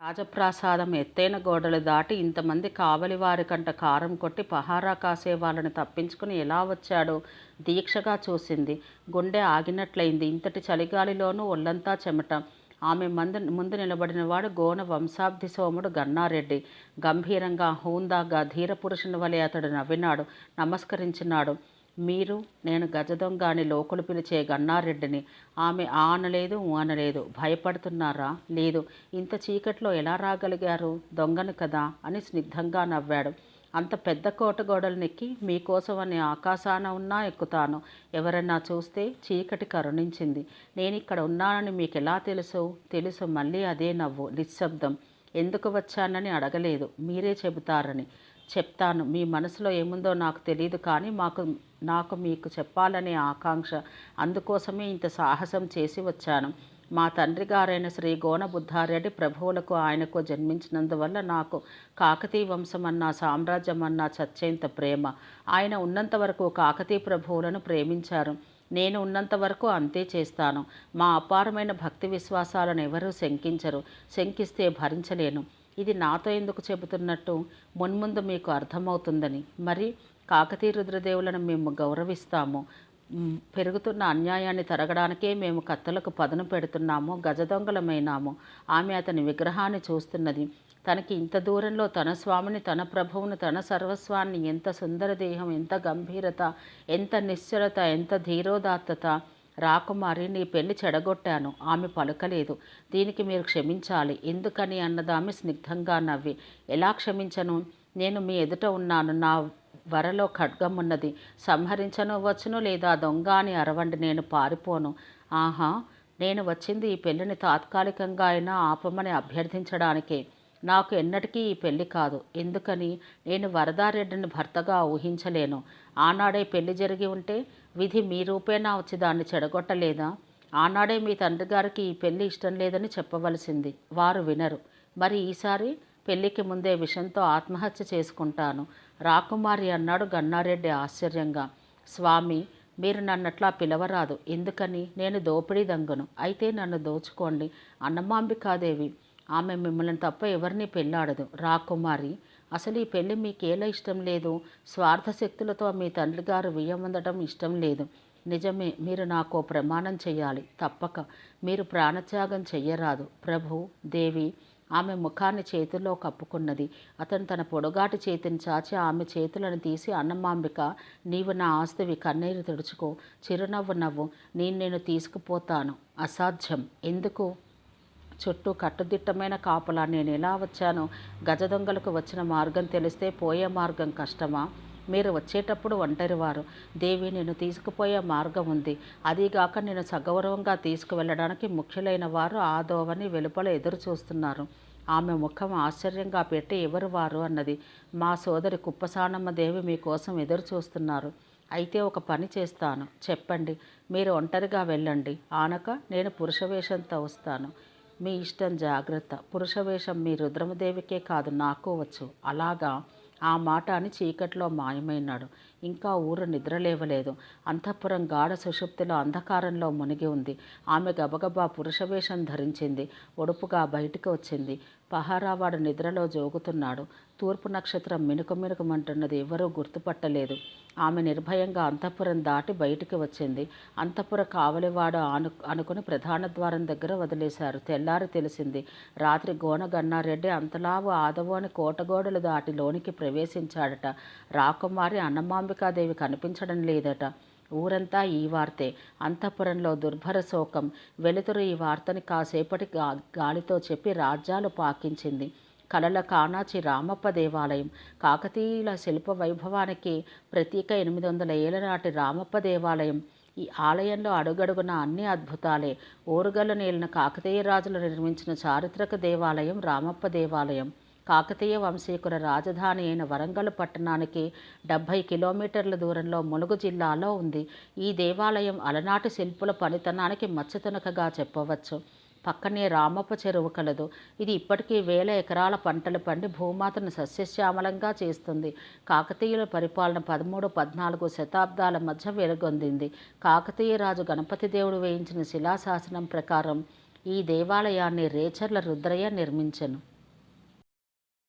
రాజప్రాసాదం ఎత్తైన గోడలు దాటి ఇంతమంది కావలివారి కంట కారం కొట్టి పహారా కాసే వాళ్ళని తప్పించుకుని ఎలా వచ్చాడో దీక్షగా చూసింది. గుండె ఆగినట్లయింది. ఇంతటి చలిగాలిలోనూ ఒళ్ళంతా చెమట. ఆమె మందు ముందు నిలబడినవాడు గోన వంశాబ్ది సోముడు గన్నారెడ్డి. గంభీరంగా హూందాగా ధీరపురుషుని వలె అతడు నవ్వినాడు నమస్కరించినాడు. మీరు నేను గజదొంగ అని లోకులు పిలిచే గన్నారెడ్డిని. ఆమె ఆ అనలేదు ఊ అనలేదు భయపడుతున్నారా? లేదు. ఇంత చీకట్లో ఎలా రాగలిగారు? దొంగను కదా అని స్నిగ్ధంగా నవ్వాడు. అంత పెద్ద కోట గోడలు నెక్కి మీకోసం అని ఆకాశాన ఉన్నా ఎక్కుతాను. ఎవరన్నా చూస్తే చీకటి కరుణించింది. నేను ఇక్కడ ఉన్నానని మీకు ఎలా తెలుసు? తెలుసు మళ్ళీ అదే నవ్వు నిశ్శబ్దం. ఎందుకు వచ్చానని అడగలేదు. మీరే చెబుతారని. చెప్తాను. మీ మనసులో ఏముందో నాకు తెలియదు కానీ మాకు నాకు మీకు చెప్పాలనే ఆకాంక్ష. అందుకోసమే ఇంత సాహసం చేసి వచ్చాను. మా తండ్రి గారైన శ్రీ గోనబుద్ధారెడ్డి ప్రభువులకు ఆయనకు జన్మించినందువల్ల నాకు కాకతీ వంశం అన్న సామ్రాజ్యం అన్న చచ్చేంత ప్రేమ. ఆయన ఉన్నంత వరకు కాకతీ ప్రభువులను ప్రేమించారు. నేను ఉన్నంత వరకు అంతే చేస్తాను. మా అపారమైన భక్తి విశ్వాసాలను ఎవరూ శంకించరు. శంకిస్తే భరించలేను. ఇది నాతో ఎందుకు చెబుతున్నట్టు మున్ముందు మీకు అర్థమవుతుందని. మరి కాకతీయ రుద్రదేవులను మేము గౌరవిస్తాము. పెరుగుతున్న అన్యాయాన్ని తరగడానికే మేము కత్తలకు పదను పెడుతున్నాము గజదొంగలమైనాము ఆమె అతని విగ్రహాన్ని చూస్తున్నది. తనకి ఇంత దూరంలో తన స్వామిని తన ప్రభువును తన సర్వస్వాన్ని ఎంత సుందర దేహం ఎంత గంభీరత ఎంత నిశ్చలత ఎంత ధీరోదాత్తత రాకుమారి నీ పెళ్ళి చెడగొట్టాను. ఆమె పలుకలేదు. దీనికి మీరు క్షమించాలి. ఎందుకని అన్నదామె స్నిగ్ధంగా నవ్వి ఎలా క్షమించను? నేను మీ ఎదుట ఉన్నాను. నా వరలో ఖడ్గం ఉన్నది. సంహరించను వచ్చును లేదా దొంగ అని అరవండి. నేను పారిపోను. ఆహా నేను వచ్చింది ఈ పెళ్ళిని తాత్కాలికంగా అయినా ఆపమని అభ్యర్థించడానికే. నాకు ఎన్నటికీ ఈ పెళ్ళి కాదు. ఎందుకని? నేను వరదారెడ్డిని భర్తగా ఊహించలేను. ఆనాడే పెళ్ళి జరిగి ఉంటే విధి మీ రూపేనా వచ్చి దాన్ని చెడగొట్టలేదా? ఆనాడే మీ తండ్రి గారికి ఈ పెళ్ళి ఇష్టం లేదని చెప్పవలసింది. వారు వినరు. మరి ఈసారి పెళ్ళికి ముందే విషంతో ఆత్మహత్య చేసుకుంటాను. రాకుమారి అన్నాడు గన్నారెడ్డి ఆశ్చర్యంగా. స్వామి మీరు నన్నట్లా పిలవరాదు. ఎందుకని? నేను దోపిడీ దంగను. అయితే నన్ను దోచుకోండి. అన్నమాంబికాదేవి. ఆమె మిమ్మల్ని తప్ప ఎవరిని పెళ్ళాడదు. రాకుమారి అసలు ఈ పెళ్ళి మీకేలా ఇష్టం లేదు? స్వార్థ శక్తులతో మీ తండ్రి గారు వియ్యమందటం ఇష్టం లేదు. నిజమే మీరు నాకు ప్రమాణం చేయాలి తప్పక. మీరు ప్రాణత్యాగం చెయ్యరాదు. ప్రభు దేవి ఆమె ముఖాన్ని చేతుల్లో కప్పుకున్నది. అతను తన పొడగాటి చేతిని చాచి ఆమె చేతులను తీసి అన్నమాంబిక నీవు నా ఆస్తివి కన్నీరు తుడుచుకో. చిరునవ్వు నవ్వు. నేను నేను తీసుకుపోతాను. అసాధ్యం. ఎందుకు? చుట్టూ కట్టుదిట్టమైన కాపలా నేను ఎలా వచ్చాను? గజ దొంగలకు వచ్చిన మార్గం తెలిస్తే పోయే మార్గం కష్టమా? మీరు వచ్చేటప్పుడు ఒంటరివారు. దేవి నేను తీసుకుపోయే మార్గం ఉంది. అదీగాక నేను సగౌరవంగా తీసుకువెళ్ళడానికి ముఖ్యులైన వారు ఆ దోవని వెలుపల ఎదురు చూస్తున్నారు. ఆమె ముఖం ఆశ్చర్యంగా పెట్టి ఎవరు వారు అన్నది. మా సోదరి కుప్పసానమ్మ దేవి మీకోసం ఎదురు చూస్తున్నారు. అయితే ఒక పని చేస్తాను. చెప్పండి. మీరు ఒంటరిగా వెళ్ళండి. ఆనక నేను పురుషవేషంతో వస్తాను. మీ ఇష్టం జాగ్రత్త. పురుషవేషం మీ రుద్రమదేవికే కాదు నాకు వచ్చు. అలాగా ఆ మాట అని చీకట్లో మాయమైనాడు. ఇంకా ఊరు నిద్రలేవలేదు. అంతఃపురం గాఢ సుషుప్తిలో అంధకారంలో మునిగి ఉంది. ఆమె గబగబా పురుషవేషం ధరించింది. ఒడుపుగా బయటికి వచ్చింది. పహారావాడు నిద్రలో జోగుతున్నాడు. తూర్పు నక్షత్రం మినుకు మినుకుమంటున్నది ఎవరూ గుర్తుపట్టలేదు. ఆమె నిర్భయంగా అంతఃపురం దాటి బయటికి వచ్చింది. అంతఃపుర కావలివాడు అను అనుకుని ప్రధాన ద్వారం దగ్గర వదిలేశారు. తెల్లారి తెలిసింది. రాత్రి గోనగన్నారెడ్డి అంతలావు ఆదవోని కోటగోడలు దాటి లోనికి ప్రవేశించాడట. రాకుమారి అన్నమాంబికాదేవి కనిపించడం లేదట. ఊరంతా ఈ వార్తే. అంతఃపురంలో దుర్భర శోకం. వెలుతురు ఈ వార్తని కాసేపటి గా గాలితో చెప్పి రాజ్యాలు పాకించింది. కలల కానాచి రామప్ప దేవాలయం. కాకతీయుల శిల్ప వైభవానికి ప్రతీక ఎనిమిది వందల ఏళ్ళ నాటి రామప్ప దేవాలయం. ఈ ఆలయంలో అడుగడుగున అన్ని అద్భుతాలే. ఓరుగల్లు నేలిన కాకతీయ రాజులు నిర్మించిన చారిత్రక దేవాలయం రామప్ప దేవాలయం. కాకతీయ వంశీకుల రాజధాని అయిన వరంగల్ పట్టణానికి డెబ్భై కిలోమీటర్ల దూరంలో ములుగు జిల్లాలో ఉంది. ఈ దేవాలయం అలనాటి శిల్పుల పనితనానికి మచ్చతునకగా చెప్పవచ్చు. పక్కనే రామప్ప చెరువు కలదు. ఇది ఇప్పటికీ వేల ఎకరాల పంటలు పండి భూమాతను సస్యశ్యామలంగా చేస్తుంది. కాకతీయుల పరిపాలన పదమూడు పద్నాలుగు శతాబ్దాల మధ్య వెలుగొందింది. కాకతీయ రాజు గణపతి దేవుడు వేయించిన శిలాశాసనం ప్రకారం ఈ దేవాలయాన్ని రేచర్ల రుద్రయ్య నిర్మించెను.